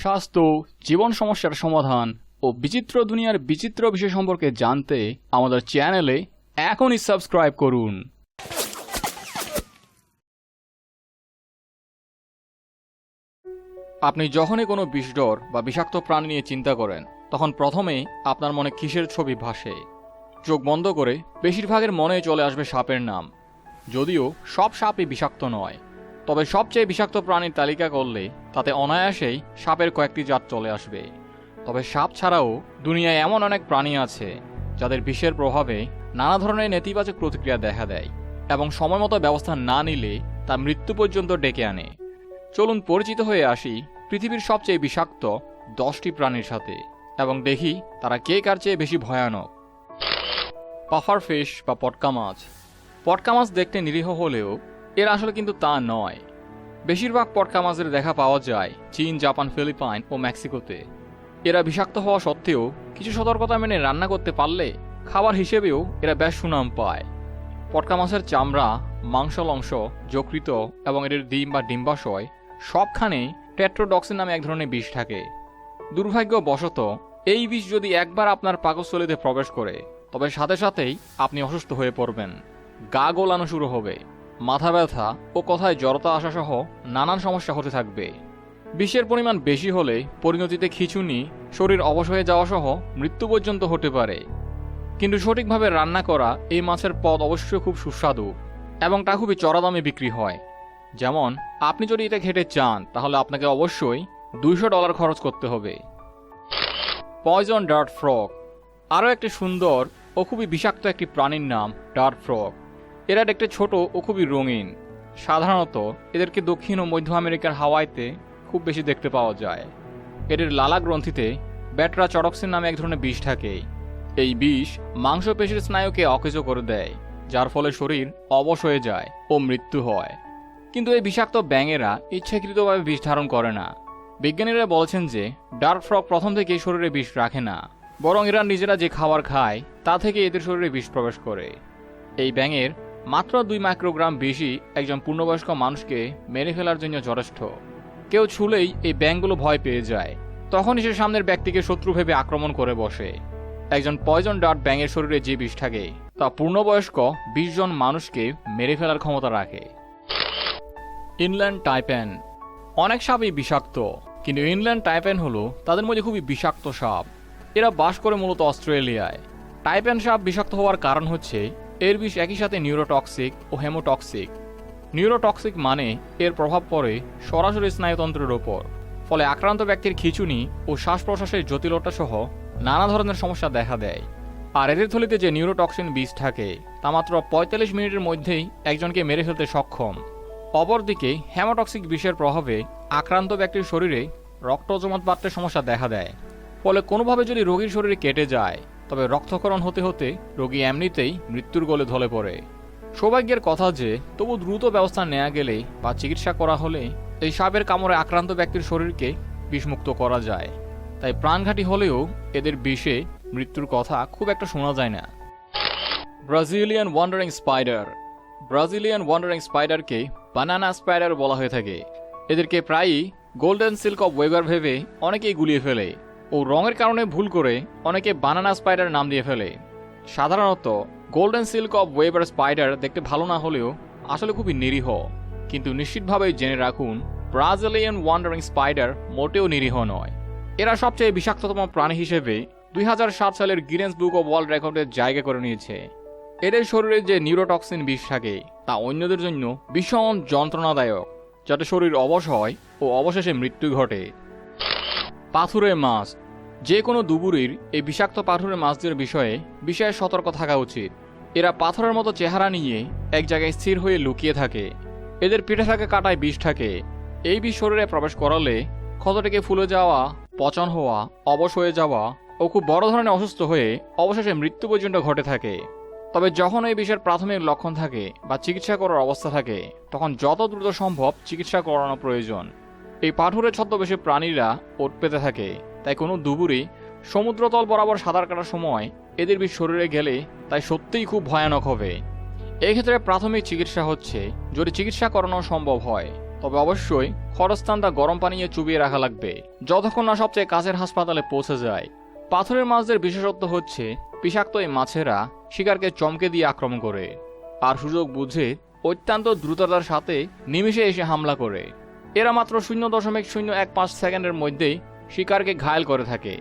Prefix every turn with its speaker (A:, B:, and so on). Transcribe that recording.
A: স্বাস্থ্য, জীবন সমস্যার সমাধান ও বিচিত্র দুনিয়ার বিচিত্র বিষয় সম্পর্কে জানতে আমাদের চ্যানেলে এখনই সাবস্ক্রাইব করুন। আপনি যখনই কোনো বিষডর বা বিষাক্ত প্রাণী নিয়ে চিন্তা করেন, তখন প্রথমে আপনার মনে কিসের ছবি ভাসে? চোখ বন্ধ করে বেশিরভাগের মনে চলে আসবে সাপের নাম। যদিও সব সাপই বিষাক্ত নয়। তবে সবচেয়ে বিষাক্ত প্রাণীর তালিকা করলে তাতে অনায়াসেই সাপের কয়েকটি জাত চলে আসবে। তবে সাপ ছাড়াও দুনিয়ায় এমন অনেক প্রাণী আছে যাদের বিষের প্রভাবে নানা ধরনের নেতিবাচক প্রতিক্রিয়া দেখা দেয় এবং সময় মতো ব্যবস্থা না নিলে তা মৃত্যু পর্যন্ত ডেকে আনে। চলুন পরিচিত হয়ে আসি পৃথিবীর সবচেয়ে বিষাক্ত দশটি প্রাণীর সাথে এবং দেখি তারা কে কার চেয়ে বেশি ভয়ানক। পাফার ফিশ বা পটকা মাছ। পটকা মাছ দেখতে নিরীহ হলেও এর আসলে কিন্তু তা নয়। বেশিরভাগ পটকা মাছের দেখা পাওয়া যায় চীন, জাপান, ফিলিপাইন ও মেক্সিকোতে। এরা বিষাক্ত হওয়া সত্ত্বেও কিছু সতর্কতা মেনে রান্না করতে পারলে খাবার হিসেবেও এরা বেশ সুনাম পায়। পটকা মাছের চামড়া মাংসল অংশ যকৃত এবং এদের ডিম বা ডিম্বাশয় সবখানেই টেট্রোডক্সিন নামে এক ধরনের বিষ থাকে। দুর্ভাগ্যবশত, এই বিষ যদি একবার আপনার পাকস্থলীতে প্রবেশ করে, তবে সাথে সাথেই আপনি অসুস্থ হয়ে পড়বেন। গা গোলানো শুরু হবে। মাথা ব্যথা ও কথায় জড়তা আসা সহ নানান সমস্যা হতে থাকবে। বিষের পরিমাণ বেশি হলে পরিণতিতে খিচুনি, শরীর অবশ হয়ে যাওয়া সহ মৃত্যু পর্যন্ত হতে পারে। কিন্তু সঠিকভাবে রান্না করা এই মাছের পদ অবশ্যই খুব সুস্বাদু এবং তা খুবই চড়া দামে বিক্রি হয়। যেমন, আপনি যদি এটা খেতে চান, তাহলে আপনাকে অবশ্যই দুইশো ডলার খরচ করতে হবে। Poison dart frog. আরও একটি সুন্দর ও খুবই বিষাক্ত একটি প্রাণীর নাম ডার্ট ফ্রক। এরা দেখতে ছোট ও খুবই রঙিন। সাধারণত এদেরকে দক্ষিণ ও মধ্য আমেরিকার হাওয়াইতে খুব বেশি দেখতে পাওয়া যায়। এদের লালা গ্রন্থিতে ব্যাটরা চড়ক্সিন নামে এক ধরনের বিষ থাকে। এই বিষ মাংসপেশির স্নায়ুকে অকেজ করে দেয়, যার ফলে শরীর অবশ হয়ে যায় ও মৃত্যু হয়। কিন্তু এই বিষাক্ত ব্যাঙেরা ইচ্ছাকৃতভাবে বিষ ধারণ করে না। বিজ্ঞানীরা বলছেন যে ডার্ক ফ্রক প্রথম থেকেই শরীরে বিষ রাখে না, বরং এরা নিজেরা যে খাবার খায়, তা থেকে এদের শরীরে বিষ প্রবেশ করে। এই ব্যাঙের মাত্র দুই মাইক্রোগ্রাম বেশি একজন পূর্ণবয়স্ক মানুষকে মেরে ফেলার জন্য যথেষ্ট। কেউ ছুলেই এই ব্যাঙগুলো ভয় পেয়ে যায়। তখনই সে সামনের ব্যক্তিকে শত্রু ভেবে আক্রমণ করে বসে। একজন পয়জন ডার্ট ব্যাঙের শরীরে যে বিষ থাকে, তা পূর্ণবয়স্ক বিশ জন মানুষকে মেরে ফেলার ক্ষমতা রাখে। ইনল্যান্ড টাইপ্যান অনেক সাপই বিষাক্ত, কিন্তু ইনল্যান্ড টাইপ্যান হলো তাদের মধ্যে খুবই বিষাক্ত সাপ। এরা বাস করে মূলত অস্ট্রেলিয়ায়। টাইপ্যান সাপ বিষাক্ত হওয়ার কারণ হচ্ছে এর বিষ একই সাথে নিউরোটক্সিক ও হেমোটক্সিক নিউরোটক্সিক মানে এর প্রভাব পড়ে সরাসরি স্নায়ুতন্ত্রের ওপর, ফলে আক্রান্ত ব্যক্তির খিচুনি ও শ্বাস প্রশ্বাসের জটিলতা সহ নানা ধরনের সমস্যা দেখা দেয়। আর এদের থলিতে যে নিউরোটক্সিন বিষ থাকে, তা মাত্র পঁয়তাল্লিশ মিনিটের মধ্যেই একজনকে মেরে ফেলতে সক্ষম। অপরদিকে হ্যামোটক্সিক বিষের প্রভাবে আক্রান্ত ব্যক্তির শরীরে রক্ত জমাট বাড়তে সমস্যা দেখা দেয়, ফলে কোনোভাবে যদি রোগীর শরীরে কেটে যায় তবে রক্তকরণ হতে হতে রোগী এমনিতেই মৃত্যুর গোলে ঢলে পড়ে। সৌভাগ্যের কথা যে, তবু দ্রুত ব্যবস্থা নেওয়া গেলে বা চিকিৎসা করা হলে এই সাপের কামড়ে আক্রান্ত ব্যক্তির শরীরকে বিষমুক্ত করা যায়। তাই প্রাণঘাতী হলেও এদের বিষে মৃত্যুর কথা খুব একটা শোনা যায় না। Brazilian wandering spider. Brazilian wandering স্পাইডারকে banana spider বলা হয়ে থাকে। এদেরকে প্রায়ই গোল্ডেন সিল্ক অফ ওয়েবার ভেবে অনেকেই গুলিয়ে ফেলে। ও রঙের কারণে ভুল করে অনেকে বানানা স্পাইডার নাম দিয়ে ফেলে। সাধারণত golden silk orb weaver spider দেখতে ভালো না হলেও আসলে খুবই নিরীহ। কিন্তু নিশ্চিতভাবেই জেনে রাখুন ব্রাজিলিয়ান ওয়ান্ডারিং স্পাইডার মোটেও নিরীহ নয়। এরা সবচেয়ে বিষাক্ততম প্রাণী হিসেবে দুই হাজার সাত সালের গিনেস বুক অব ওয়ার্ল্ড রেকর্ডের জায়গা করে নিয়েছে। এদের শরীরে যে নিউরোটক্সিন বিষ থাকে, তা অন্যদের জন্য ভীষণ যন্ত্রণাদায়ক, যাতে শরীর অবশ হয় ও অবশেষে মৃত্যু ঘটে। পাথুরে মাছ যে কোনো দুবুরির এই বিষাক্ত পাথুরে মাছদের বিষয়ে বিষয়ে সতর্ক থাকা উচিত। এরা পাথরের মতো চেহারা নিয়ে এক জায়গায় স্থির হয়ে লুকিয়ে থাকে। এদের পিঠে থাকে কাটায় বিষ থাকে। এই বিষ শরীরে প্রবেশ করালে ক্ষতটিকে ফুলে যাওয়া, পচন হওয়া, অবশ হয়ে যাওয়া ও খুব বড় ধরনের অসুস্থ হয়ে অবশেষে মৃত্যু পর্যন্ত ঘটে থাকে। তবে যখন এই বিষের প্রাথমিক লক্ষণ থাকে বা চিকিৎসা করার অবস্থা থাকে, তখন যত দ্রুত সম্ভব চিকিৎসা করানো প্রয়োজন। এই পাথুরে ছদ্মবেশী প্রাণীরা ওট পেতে থাকে। তাই কোনো দুবুরি সমুদ্রতল বরাবর সাঁতার কাটার সময় এদের বিষ শরীরে গেলে তাই সত্যিই খুব ভয়ানক হবে। এক্ষেত্রে প্রাথমিক চিকিৎসা হচ্ছে যদি চিকিৎসা করানো সম্ভব হয়, তবে অবশ্যই খরস্থানটা গরম পানিয়ে চুবিয়ে রাখা লাগবে। যতক্ষণ না সবচেয়ে কাছের হাসপাতালে পৌঁছে যায়। পাথরের মাছদের বিশেষত্ব হচ্ছে বিষাক্ত এই মাছেরা শিকারকে চমকে দিয়ে আক্রমণ করে। আর সুযোগ বুঝে অত্যন্ত দ্রুততার সাথে নিমিষে এসে হামলা করে। এরা মাত্র শূন্য দশমিক শূন্য এক পাঁচ সেকেন্ডের মধ্যেই শিকারকে ঘায়েল করে থাকে।